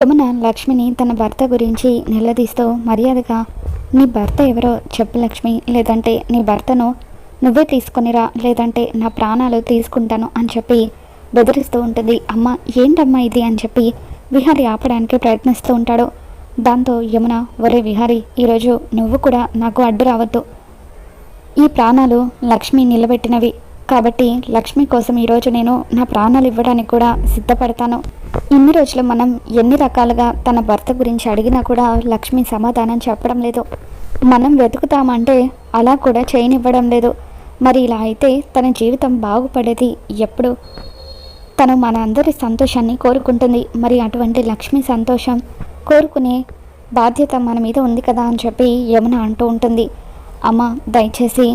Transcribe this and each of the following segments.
యమున లక్ష్మిని తన భర్త గురించి నిలదీస్తూ మర్యాదగా నీ భర్త ఎవరో చెప్పు లక్ష్మి లేదంటే నీ భర్తను నువ్వే తీసుకొనిరా లేదంటే నా ప్రాణాలు తీసుకుంటాను అని చెప్పి బెదిరిస్తూ ఉంటుంది. అమ్మ ఏంటమ్మా ఇది? అని చెప్పి విహారి ఆపడానికి ప్రయత్నిస్తూ ఉంటాడు. దాంతో యమున ఒరే విహారి ఈరోజు నువ్వు కూడా నాకు అడ్డు రావద్దు. ఈ ప్రాణాలు లక్ష్మి నిలబెట్టినవి. కాబట్టి లక్ష్మి కోసం ఈరోజు నేను నా ప్రాణాలు ఇవ్వడానికి కూడా సిద్ధపడతాను. ఇన్ని రోజులు మనం ఎన్ని రకాలుగా తన భర్త గురించి అడిగినా కూడా లక్ష్మి సమాధానం చెప్పడం లేదు. మనం వెతుకుతామంటే అలా కూడా చేయనివ్వడం లేదు. మరి ఇలా అయితే తన జీవితం బాగుపడేది ఎప్పుడు? తను మన అందరి సంతోషాన్ని కోరుకుంటుంది. మరి అటువంటి లక్ష్మి సంతోషం కోరుకునే బాధ్యత మన మీద ఉంది కదా అని చెప్పి యమున అంటూ ఉంటుంది. అమ్మ దయచేసి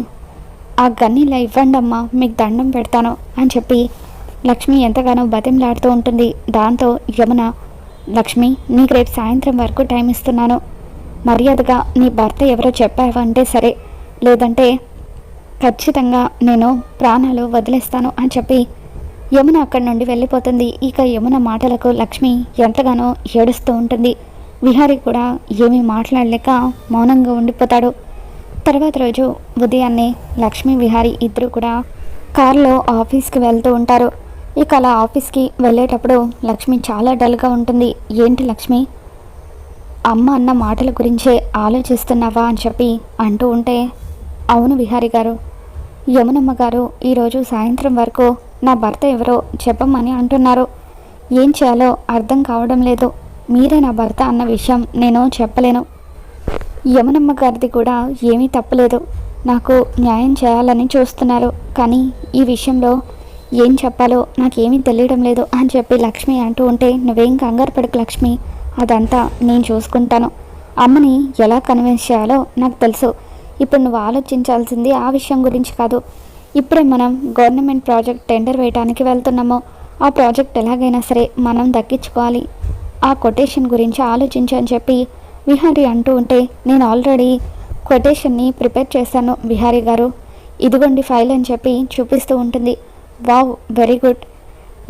ఆ గన్నీలా ఇవ్వండి అమ్మా మీకు దండం పెడతాను అని చెప్పి లక్ష్మి ఎంతగానో బతిమలాడుతూ ఉంటుంది. దాంతో యమున లక్ష్మి నీకు రేపు సాయంత్రం వరకు టైం ఇస్తున్నాను. మర్యాదగా నీ భర్త ఎవరో చెప్పావంటే సరే. లేదంటే ఖచ్చితంగా నేను ప్రాణాలు వదిలేస్తాను అని చెప్పి యమున అక్కడి నుండి వెళ్ళిపోతుంది. ఇక యమున మాటలకు లక్ష్మి ఎంతగానో ఏడుస్తూ ఉంటుంది. విహారి కూడా ఏమీ మాట్లాడలేక మౌనంగా ఉండిపోతాడు. తర్వాత రోజు ఉదయాన్నే లక్ష్మి విహారి ఇద్దరు కూడా కారులో ఆఫీస్కి వెళ్తూ ఉంటారు. ఇక అలా ఆఫీస్కి వెళ్ళేటప్పుడు లక్ష్మి చాలా డల్గా ఉంటుంది. ఏంటి లక్ష్మి? అమ్మ అన్న మాటల గురించే ఆలోచిస్తున్నావా అని చెప్పి అంటూ ఉంటే అవును విహారి గారు. యమునమ్మ గారు ఈరోజు సాయంత్రం వరకు నా భర్త ఎవరో చెప్పమని అంటున్నారు. ఏం చేయాలో అర్థం కావడం లేదు. మీరే నా భర్త అన్న విషయం నేను చెప్పలేను. యమునమ్మ గారిది కూడా ఏమీ తప్పలేదు. నాకు న్యాయం చేయాలని చూస్తున్నారు. కానీ ఈ విషయంలో ఏం చెప్పాలో నాకేమీ తెలియడం లేదు అని చెప్పి లక్ష్మి అంటూ ఉంటే నువ్వేం కంగారు పడకు లక్ష్మి. అదంతా నేను చూసుకుంటాను. అమ్మని ఎలా కన్విన్స్ చేయాలో నాకు తెలుసు. ఇప్పుడు నువ్వు ఆలోచించాల్సింది ఆ విషయం గురించి కాదు. ఇప్పుడే మనం గవర్నమెంట్ ప్రాజెక్ట్ టెండర్ వేయడానికి వెళ్తున్నాము. ఆ ప్రాజెక్ట్ ఎలాగైనా సరే మనం దక్కించుకోవాలి. ఆ కొటేషన్ గురించి ఆలోచించు అని చెప్పి విహారీ అంటూ ఉంటే నేను ఆల్రెడీ కొటేషన్ని ప్రిపేర్ చేశాను విహారీ గారు. ఇదిగోండి ఫైల్ అని చెప్పి చూపిస్తూ ఉంటుంది. Wow very good.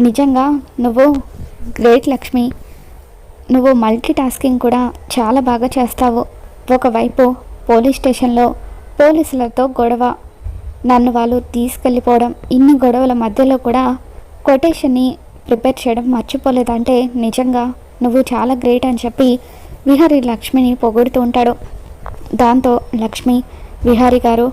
నిజంగా నువ్వు గ్రేట్ లక్ష్మి. నువ్వు మల్టీ టాస్కింగ్ కూడా చాలా బాగా చేస్తావు. ఒకవైపు పోలీస్ స్టేషన్లో పోలీసులతో గొడవ నన్ను వాళ్ళు తీసుకెళ్ళిపోవడం ఇన్ని గొడవల మధ్యలో కూడా కొటేషన్ని ప్రిపేర్ చేయడం మర్చిపోలేదంటే నిజంగా నువ్వు చాలా గ్రేట్ అని చెప్పి విహారీ లక్ష్మిని పొగుడుతూ ఉంటాడు. దాంతో లక్ష్మి విహారీ గారు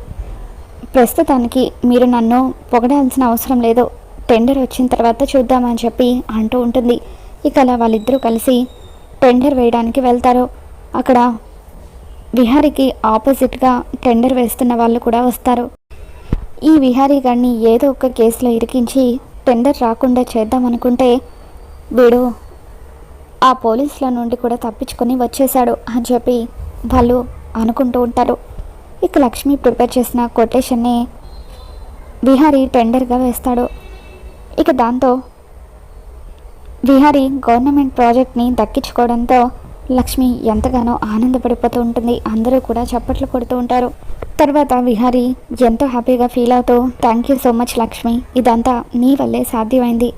ప్రస్తుతానికి మీరు నన్ను పొగడాల్సిన అవసరం లేదు. టెండర్ వచ్చిన తర్వాత చూద్దామని చెప్పి అంటూ ఉంటుంది. ఇక అలా వాళ్ళిద్దరూ కలిసి టెండర్ వేయడానికి వెళ్తారు. అక్కడ విహారీకి ఆపోజిట్గా టెండర్ వేస్తున్న వాళ్ళు కూడా వస్తారు. ఈ విహారీ గారిని ఏదో ఒక కేసులో ఇరికించి టెండర్ రాకుండా చేద్దామనుకుంటే వీడు ఆ పోలీసుల నుండి కూడా తప్పించుకొని వచ్చేసాడు అని చెప్పి వాళ్ళు అనుకుంటూ ఉంటారు. ఇక లక్ష్మి ప్రిపేర్ చేసిన కొటేషన్ని విహారీ టెండర్గా వేస్తాడు. ఇక దాంతో విహారీ గవర్నమెంట్ ప్రాజెక్ట్ని దక్కించుకోవడంతో లక్ష్మి ఎంతగానో ఆనందపడిపోతూ ఉంటుంది. అందరూ కూడా చప్పట్లు కొడుతూ ఉంటారు. తర్వాత విహారీ ఎంతో హ్యాపీగా ఫీల్ అవుతూ thank you so much Lakshmi ఇదంతా నీ వల్లే సాధ్యమైంది.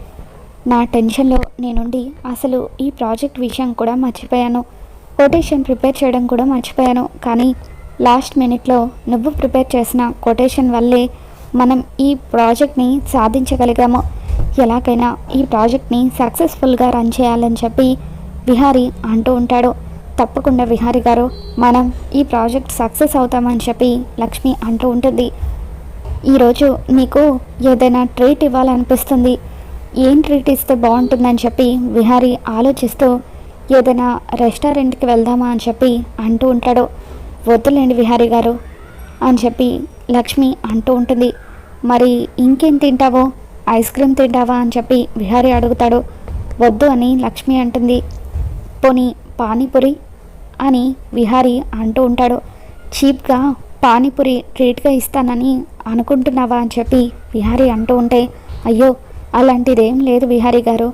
నా టెన్షన్లో నేనుండి అసలు ఈ ప్రాజెక్ట్ విషయం కూడా మర్చిపోయాను. కొటేషన్ ప్రిపేర్ చేయడం కూడా మర్చిపోయాను. కానీ లాస్ట్ మినిట్లో నువ్వు ప్రిపేర్ చేసిన కొటేషన్ వల్లే మనం ఈ ప్రాజెక్ట్ని సాధించగలిగాము. ఎలాగైనా ఈ ప్రాజెక్ట్ని సక్సెస్ఫుల్గా రన్ చేయాలని చెప్పి విహారీ అంటూ ఉంటాడు. తప్పకుండా విహారీ గారు మనం ఈ ప్రాజెక్ట్ సక్సెస్ అవుతామని చెప్పి లక్ష్మి అంటూ ఉంటుంది. ఈరోజు నీకు ఏదైనా ట్రీట్ ఇవ్వాలనిపిస్తుంది. ఏం ట్రీట్ ఇస్తే బాగుంటుందని చెప్పి విహారీ ఆలోచిస్తూ ఏదైనా రెస్టారెంట్కి వెళ్దామా అని చెప్పి అంటూ ఉంటాడు. వద్దులేండి విహారీ గారు అని చెప్పి లక్ష్మి అంటూ ఉంటుంది. మరి ఇంకేం తింటావో? ఐస్ క్రీమ్ తింటావా? అని చెప్పి విహారీ అడుగుతాడు. వద్దు అని లక్ష్మి అంటుంది. పోనీ పానీపూరి? అని విహారీ అంటూ ఉంటాడు. చీప్గా పానీపూరి ట్రీట్గా ఇస్తానని అనుకుంటున్నావా? అని చెప్పి విహారీ అంటూ ఉంటే అయ్యో అలాంటిదేం లేదు విహారీ గారు.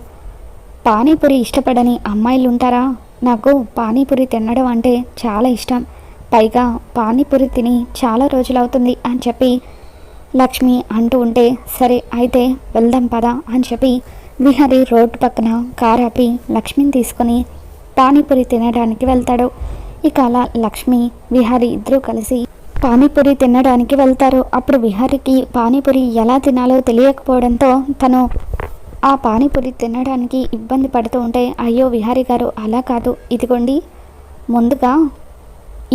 పానీపూరి ఇష్టపడని అమ్మాయిలు ఉంటారా నాకు పానీపూరి తినడం అంటే చాలా ఇష్టం. పైగా పానీపూరి తిని చాలా రోజులవుతుంది అని చెప్పి లక్ష్మి అంటూ ఉంటే సరే అయితే వెళ్దాం పదా అని చెప్పి విహారీ రోడ్డు పక్కన కారు ఆపి లక్ష్మిని తీసుకొని పానీపూరి తినడానికి వెళ్తాడు. ఇక అలా లక్ష్మి విహారి ఇద్దరూ కలిసి పానీపూరి తినడానికి వెళ్తారు. అప్పుడు విహారికి పానీపూరి ఎలా తినాలో తెలియకపోవడంతో తను ఆ పానీపూరి తినడానికి ఇబ్బంది పడుతూ ఉంటే అయ్యో విహారి గారు అలా కాదు. ఇదిగోండి ముందుగా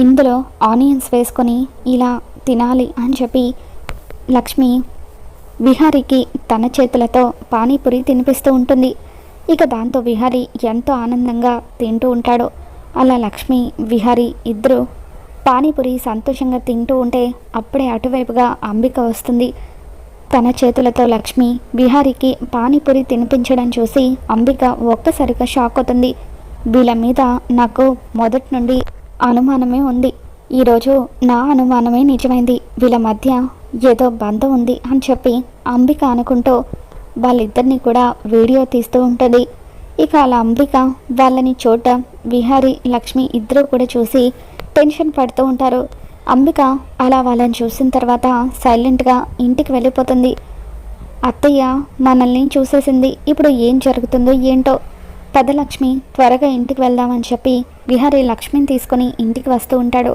ఇందులో ఆనియన్స్ వేసుకొని ఇలా తినాలి అని చెప్పి లక్ష్మి విహారికి తన చేతులతో పానీపూరి తినిపిస్తూ ఉంటుంది. ఇక దాంతో విహారి ఎంతో ఆనందంగా తింటూ ఉంటాడు. అలా లక్ష్మి విహారి ఇద్దరు పానీపూరి సంతోషంగా తింటూ ఉంటే అప్పుడే అటువైపుగా అంబిక వస్తుంది. తన చేతులతో లక్ష్మి విహారికి పానీపూరి తినిపించడం చూసి అంబిక ఒక్కసారిగా షాక్ అవుతుంది. వీళ్ళ మీద నాకు మొదటి నుండి అనుమానమే ఉంది. ఈరోజు నా అనుమానమే నిజమైంది. వీళ్ళ మధ్య ఏదో బంధం ఉంది అని చెప్పి అంబిక అనుకుంటూ వాళ్ళిద్దరిని కూడా వీడియో తీస్తూ ఉంటుంది. ఇక అలా అంబిక వాళ్ళని చూడటం విహారి లక్ష్మి ఇద్దరూ కూడా చూసి టెన్షన్ పడుతూ ఉంటారు. అంబిక అలా వాళ్ళని చూసిన తర్వాత సైలెంట్గా ఇంటికి వెళ్ళిపోతుంది. అత్తయ్య మనల్ని చూసేసింది. ఇప్పుడు ఏం జరుగుతుందో ఏంటో పెద్దలక్ష్మి త్వరగా ఇంటికి వెళ్దామని చెప్పి విహారి లక్ష్మిని తీసుకొని ఇంటికి వస్తూ ఉంటాడు.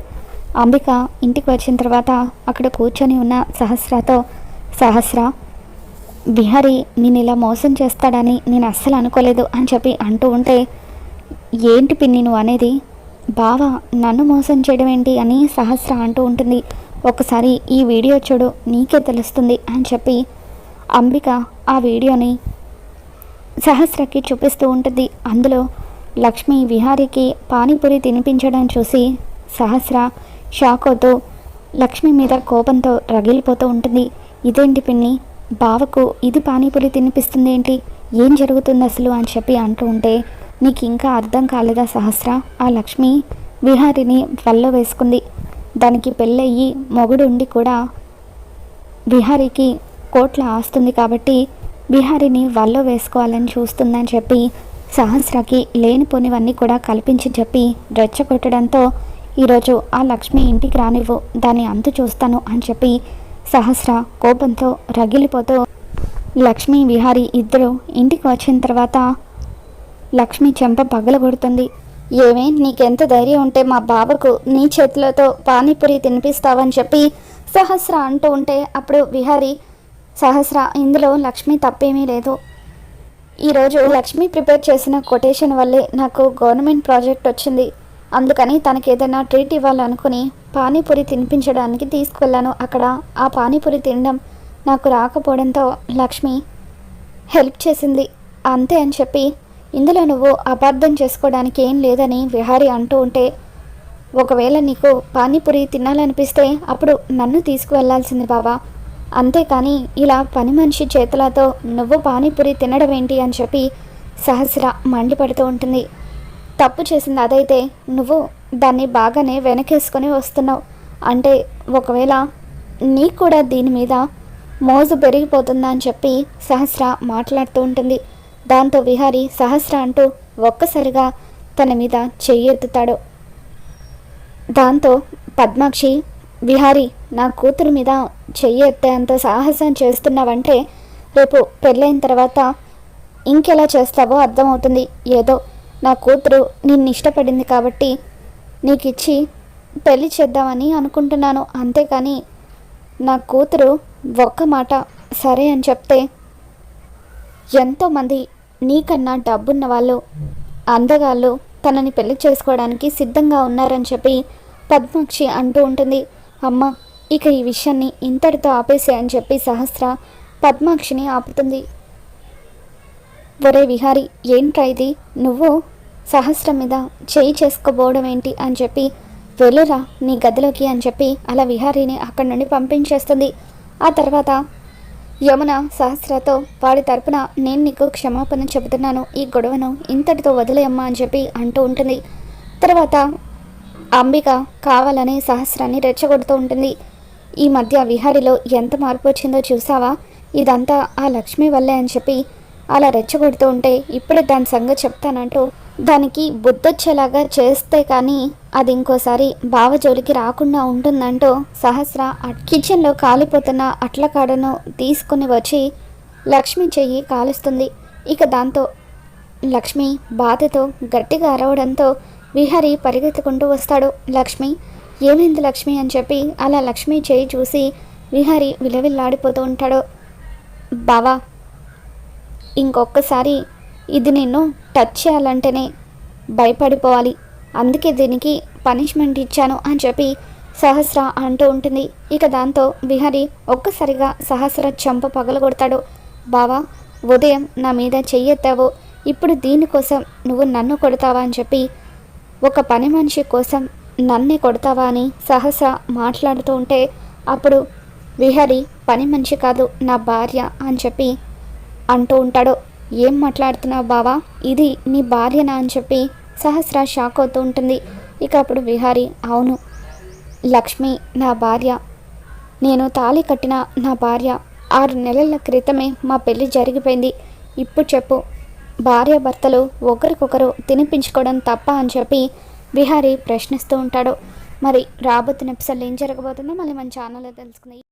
అంబిక ఇంటికి వచ్చిన తర్వాత అక్కడ కూర్చొని ఉన్న సహస్రతో సహస్ర విహారి నేను ఇలా మోసం చేస్తాడని నేను అస్సలు అనుకోలేదు అని చెప్పి అంటూ ఉంటే ఏంటి పిన్ని నువ్వు అనేది? బావ నన్ను మోసం చేయడం ఏంటి? అని సహస్ర అంటూ ఉంటుంది. ఒకసారి ఈ వీడియో చూడు నీకే తెలుస్తుంది అని చెప్పి అంబిక ఆ వీడియోని సహస్రకి చూపిస్తూ ఉంటుంది. అందులో లక్ష్మి విహారికి పానీపూరి తినిపించడం చూసి సహస్ర షాక్ అవుతూ లక్ష్మి మీద కోపంతో రగిలిపోతూ ఉంటుంది. ఇదేంటి పిన్ని? బావకు ఇది పానీపూరి తినిపిస్తుంది ఏంటి? ఏం జరుగుతుంది అసలు అని చెప్పి అంటూ ఉంటే నీకు ఇంకా అర్థం కాలేదా సహస్ర? ఆ లక్ష్మి విహారిని వల్ల వేసుకుంది. దానికి పెళ్ళయ్యి మొగుడు ఉండి కూడా విహారికి కోట్ల ఆస్తుంది కాబట్టి బిహారీని వల్ల వేసుకోవాలని చూస్తుందని చెప్పి సహస్రకి లేనిపోనివన్నీ కూడా కల్పించి చెప్పి రెచ్చగొట్టడంతో ఈరోజు ఆ లక్ష్మి ఇంటికి రానివ్వు దాన్ని అంతు చూస్తాను అని చెప్పి సహస్ర కోపంతో రగిలిపోతూ లక్ష్మి విహారి ఇద్దరు ఇంటికి వచ్చిన తర్వాత లక్ష్మి చెంప పగలగొడుతుంది. ఏమే నీకెంత ధైర్యం ఉంటే మా బాబుకు నీ చేతులతో పానీపూరి తినిపిస్తావని చెప్పి సహస్ర అంటూ ఉంటే అప్పుడు విహారి సహస్ర ఇందులో లక్ష్మి తప్పేమీ లేదు. ఈరోజు లక్ష్మి ప్రిపేర్ చేసిన కొటేషన్ వల్లే నాకు గవర్నమెంట్ ప్రాజెక్ట్ వచ్చింది. అందుకని తనకి ఏదైనా ట్రీట్ ఇవ్వాలనుకుని పానీపూరి తినిపించడానికి తీసుకువెళ్ళాను. అక్కడ ఆ పానీపూరి తినడం నాకు రాకపోవడంతో లక్ష్మి హెల్ప్ చేసింది. అంతే అని చెప్పి ఇందులో నువ్వు అపార్థం చేసుకోవడానికి ఏం లేదని విహారి అంటూ ఉంటే ఒకవేళ నీకు పానీపూరి తినాలనిపిస్తే అప్పుడు నన్ను తీసుకువెళ్ళాల్సింది బాబా అంతేకాని ఇలా పని మనిషి చేతులతో నువ్వు పానీపూరి తినడం ఏంటి అని చెప్పి సహస్ర మండిపడుతూ ఉంటుంది. తప్పు చేసింది అదైతే నువ్వు దాన్ని బాగానే వెనకేసుకొని వస్తున్నావు. అంటే ఒకవేళ నీకు కూడా దీని మీద మోజు పెరిగిపోతుందా అని చెప్పి సహస్ర మాట్లాడుతూ ఉంటుంది. దాంతో విహారి సహస్ర అంటూ ఒక్కసారిగా తన మీద చెయ్యెత్తుతాడు. దాంతో పద్మాక్షి విహారి నా కూతురు మీద చెయ్యి ఎత్తేంత సాహసం చేస్తున్నావంటే రేపు పెళ్ళైన తర్వాత ఇంకెలా చేస్తావో అర్థమవుతుంది. ఏదో నా కూతురు నిన్ను ఇష్టపడింది కాబట్టి నీకు ఇచ్చి పెళ్ళి చేద్దామని అనుకుంటున్నాను. అంతేకాని నా కూతురు ఒక్క మాట సరే అని చెప్తే ఎంతోమంది నీకన్నా డబ్బున్న వాళ్ళు అందగాళ్ళు తనని పెళ్ళి చేసుకోవడానికి సిద్ధంగా ఉన్నారని చెప్పి పద్మాక్షి అంటూ ఉంటుంది. అమ్మ ఇక ఈ విషయాన్ని ఇంతటితో ఆపేసే అని చెప్పి సహస్ర పద్మాక్షిని ఆపుతుంది. ఒరే విహారి ఏంట్రా ఇది? నువ్వు సహస్రం మీద చేయి చేసుకోబోవడం ఏంటి అని చెప్పి వెళ్ళురా నీ గదిలోకి అని చెప్పి అలా విహారీని అక్కడి నుండి పంపించేస్తుంది. ఆ తర్వాత యమున సహస్రతో వాడి తరపున నేను నీకు క్షమాపణ చెబుతున్నాను ఈ గొడవను ఇంతటితో వదిలేయమ్మా అని చెప్పి అంటూ ఉంటుంది. తర్వాత అంబిక కావాలని సహస్రాన్ని రెచ్చగొడుతూ ఉంటుంది. ఈ మధ్య విహారిలో ఎంత మార్పు వచ్చిందో చూసావా ఇదంతా ఆ లక్ష్మి వల్లే అని చెప్పి అలా రెచ్చగొడుతూ ఉంటే ఇప్పుడే దాని సంగతి చెప్తానంటూ దానికి బుద్ధొచ్చేలాగా చేస్తే కానీ అది ఇంకోసారి బావ జోలికి రాకుండా ఉంటుందంటూ సహస్ర కిచెన్లో కాలిపోతున్న అట్ల కాడను తీసుకుని వచ్చి లక్ష్మి చెయ్యి కాలుస్తుంది. ఇక దాంతో లక్ష్మి బాధతో గట్టిగా అరవడంతో విహారి పరిగెత్తుకుంటూ వస్తాడు. లక్ష్మి ఏమైంది లక్ష్మి? అని చెప్పి అలా లక్ష్మి చేయి చూసి విహారి విలవిల్లాడిపోతూ ఉంటాడు. బావా ఇంకొకసారి ఇది నిన్ను టచ్ చేయాలంటేనే భయపడిపోవాలి. అందుకే దీనికి పనిష్మెంట్ ఇచ్చాను అని చెప్పి సహస్ర అంటూ ఉంటుంది. ఇక దాంతో విహరి ఒక్కసారిగా సహస్ర చెంప పగలగొడతాడు. బావా ఉదయం నా మీద చెయ్యెత్తావు. ఇప్పుడు దీనికోసం నువ్వు నన్ను కొడతావా? అని చెప్పి ఒక పని మనిషి కోసం నన్నే కొడతావా అని సహస మాట్లాడుతూ ఉంటే అప్పుడు విహరి పని మనిషి కాదు నా భార్య అని చెప్పి అంటూ ఉంటాడు. ఏం మాట్లాడుతున్నావు బావా? ఇది నీ భార్యనా? అని చెప్పి సహస్ర షాక్ అవుతూ ఉంటుంది. ఇక అప్పుడు విహారి అవును లక్ష్మి నా భార్య. నేను తాళి కట్టిన నా భార్య. ఆరు నెలల క్రితమే మా పెళ్ళి జరిగిపోయింది. ఇప్పుడు చెప్పు భార్య భర్తలు ఒకరికొకరు తినిపించుకోవడం తప్ప అని చెప్పి విహారీ ప్రశ్నిస్తూ ఉంటాడు. మరి రాబోతున్న ఎపిసోడ్లో ఏం జరగబోతుందో మళ్ళీ మన ఛానల్లో తెలుసుకుందాం.